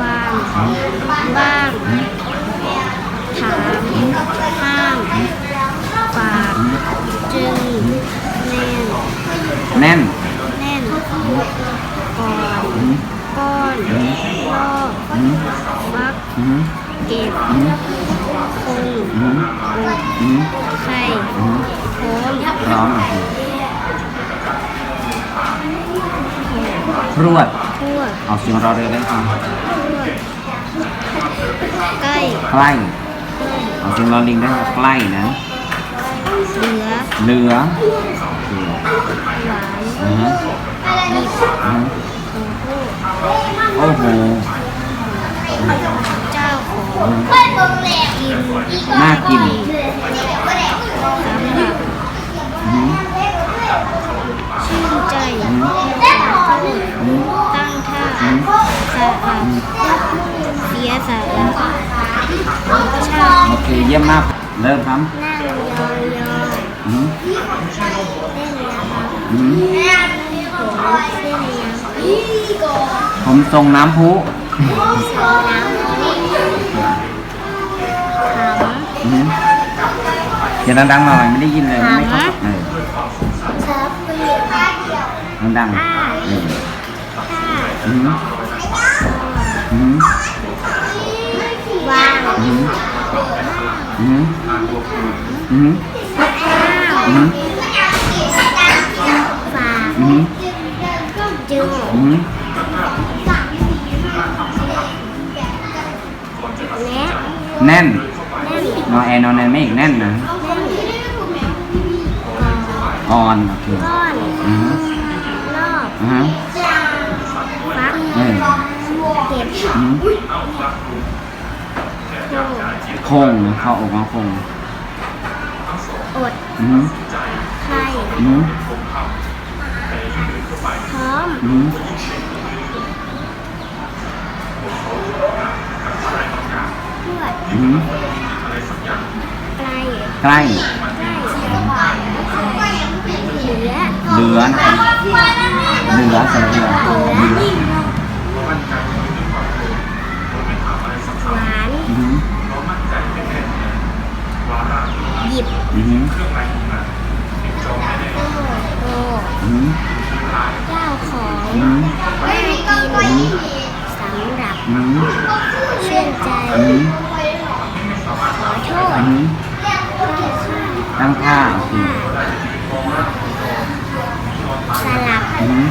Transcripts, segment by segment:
วางบ้างถามห้ามฝากจึงแน่นแน่นแน่นก่อนอืมก้อนลอกอืมฟักอืมเก็บอืมคงอืมอดอืมไข่อืมพร้อมพร้อมโอเคพรวดทั่ว เอาเสียงรอเรือได้ครับทั่วใกล้ใกล้เอาเสียงรอลิงได้ครับใกล้นะเหลือเหลือหวานอืมหยิบอืมโอ้โหโอ้โหเจ้าของกินน่ากิน เคเยี่ยมมาก เริ่มครับนั่งยองอืมๆเต้นยำอืมผมเส้นยำผมทรงน้ำพุใส่น้ำพุขำอืมเสียงดังๆหน่อยไม่ได้ยินเลยไม่เข้าหาเออชับเปลี่ยนดังๆเออท่าอืมอืมวางอืมอืมอืมข้าวอืมฝากอืมจึงอืม และแน่นแน่นนอแอนนอนแนนไคก้อนอืมรอบอืมฟักเออเก็บอืมโคคงเข้าออกมาคงอดอืมไข่อืมพร้อมอืมพวดอืมไกลใกล้ใกล้ เหลือเหลือนะครับเหลือสระเรือเหลือ หยิบอืมโตอืมเจ้าของอืมน่ากินสำหรับอืมชื่นใจอืมขอโทษอืมตั้งท่าโอเคสลับอืม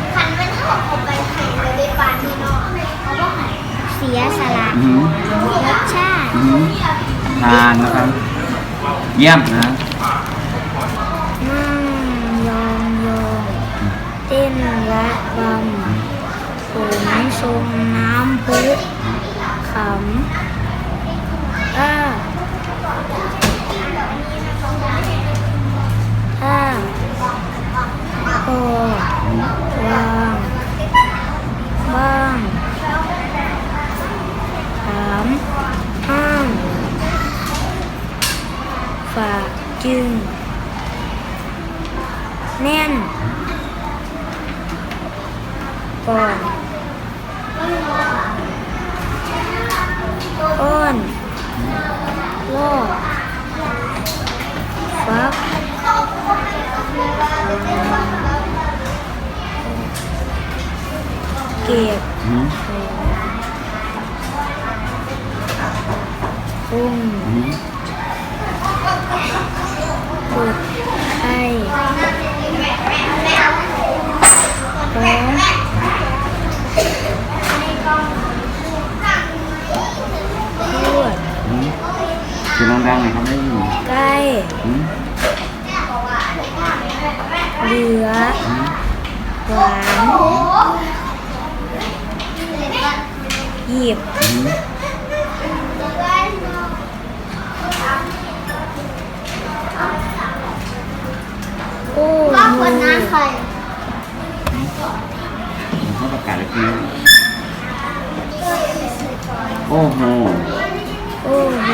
เสียสละอืมรสชาติอืมทานนะครับ เยี่ยมนะ ชมน้ำพุขำ คนน้ำใครข้าประกาศเลยคือโอ้โหโอ้โห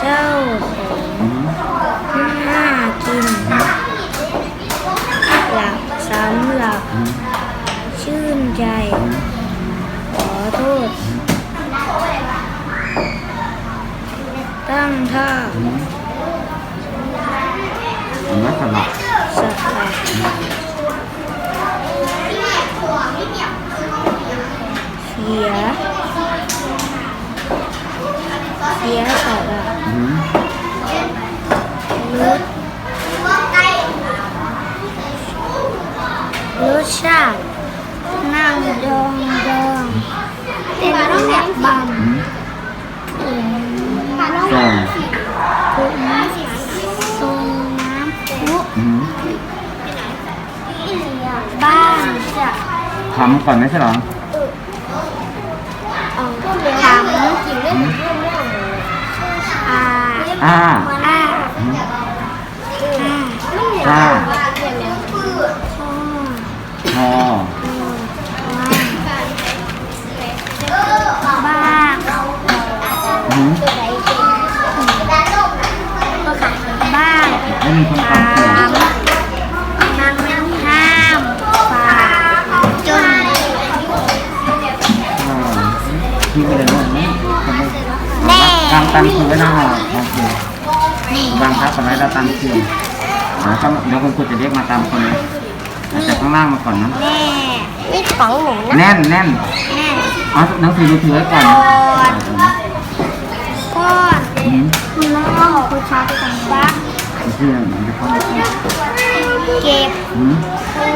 เจ้าของน่ากินหลักสามหลับชื่นใจ ขอโทษ ตั้งท่า นไหมสลับสลับเสียเสียสละอืมรสรสชาตินั่งดองดองเต้นและบอืม ทำก่อนไหมใช่เหรอเอาถังอืมอาอ่าอาอืมอาอ่าพ่อพอบ้านอืมบ้านไม่มีคนถา ตังคือไว้หน้าห้องโอเคนี่วางทับกันไว้แล้วตังคือเดี๋ยวต้องเดี๋ยวคุณครูจะเรียกมาตามคนนี้เอาจากข้างล่างมาก่อนนะแม่นี่ของหนูนะแน่นแน่นแม่เอาหนังสือดูถือไว้ก่อนก้อนอืมคุณพ่อคุณชาติสังบักเชื่อมันจะเข้าเก็บอืมคู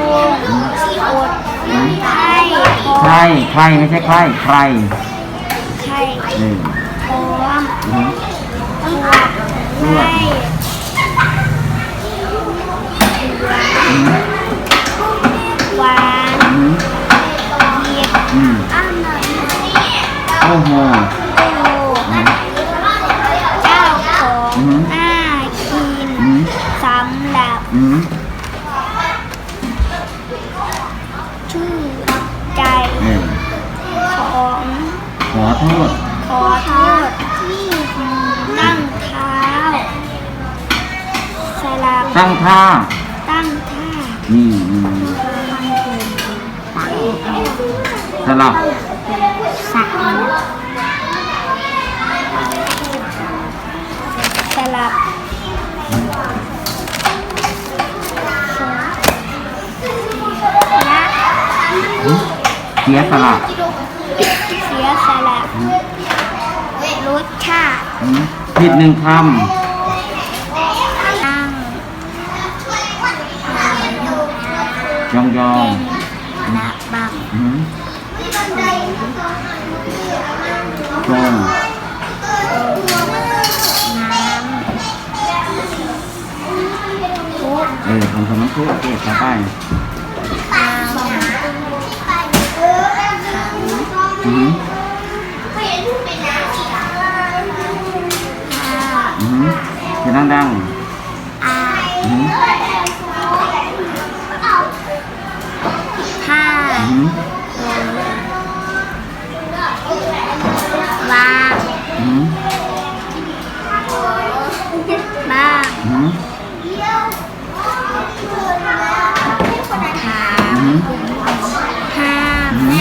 อดอืมไข่พใครร้อมใครไม่ใช่ใครใครไข่เออ พร้อมอืมตรวจไข่อืมหวานอืมเย็บอืมอันนั้นโอ้โหโอ้เจ้า สลับสะสลับและอืมเสียสละเสียสละรสชาติอืมผิดหนึ่งคนั่งำยองยอง ตรงน้ำเออของสมน้ำพุเก็บเข้าไปตามอืมผ้าอืมเสียงดังอาๆอืมผ้า อืมวางอืมบ้างอืมถามอืมห้ามอืม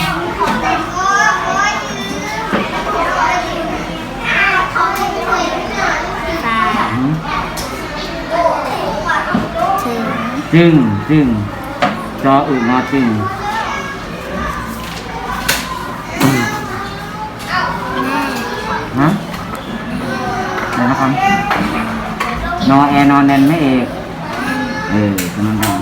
ฝากอืมถึงจึงจึงจออึงอจึง นนะครับ นอแอนอนแนนไม่เอกเออสมดัง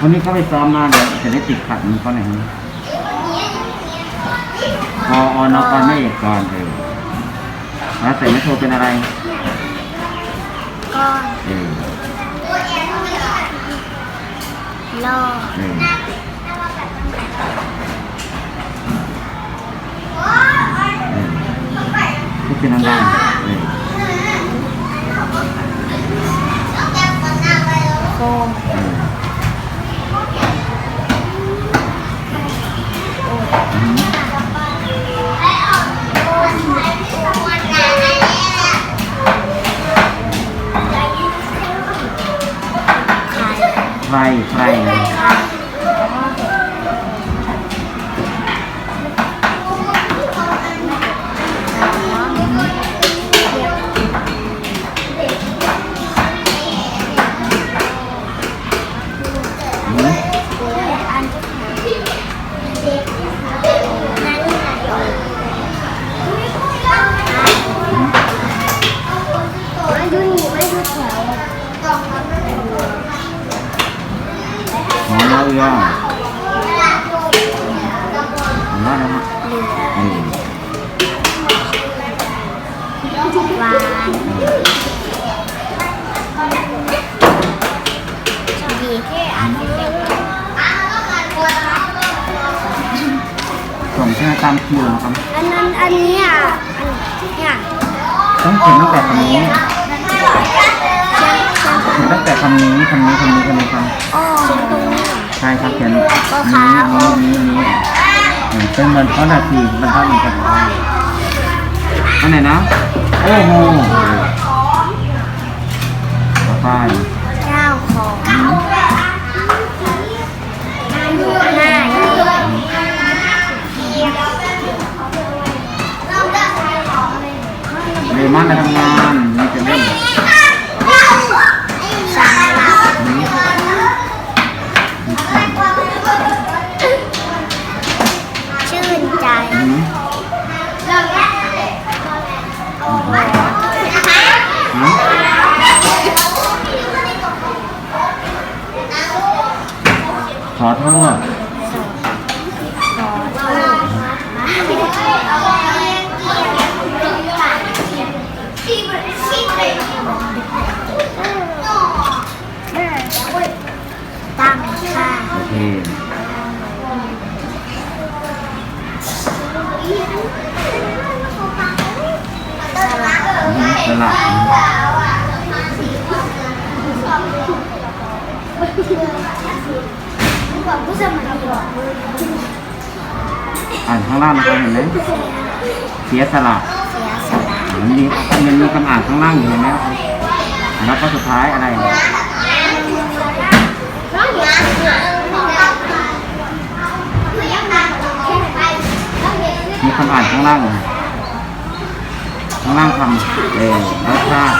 วันนี้เขาไปซ้อมมาเดี๋ยวจะได้ติดขัดมันเขาหน่อยนะพอออนอไม่เอกก่อนเออแล้วใส่ไม่โทรเป็นอะไร ก้อนเออ โลอเออเออพูดเป็นดังๆเออ ไข่ใครใคร ส่งแค่ตามคิวนะครับอันนั้นอันนี้อะอันเนี่ยต้องเขียนตั้งแต่คำนี้เชียงเชียงเขียนตั้งแต่คำนี้คำนี้คำนี้คำนี้คอ๋อเชียงตรงนี้เหรอำใช่ครับเขียนก็นี้ค่ะนี้นี้นี้เออเป็นบรรทัดนาทีบรรทัดหนึ่งกันอันไหนนะ โอ้โหต่อไป ที่เร อเคสละอืมสลับอ่านข้างล่างนะครับเห็นไหมเสียสละเสียสละมันมีมันมีคำอ่านข้างล่างอยู่เห็นไหมแล้วก็สุดท้ายอะไร มีคำอ่านข้างล่างข้างล่างคำเออแล้วชาติ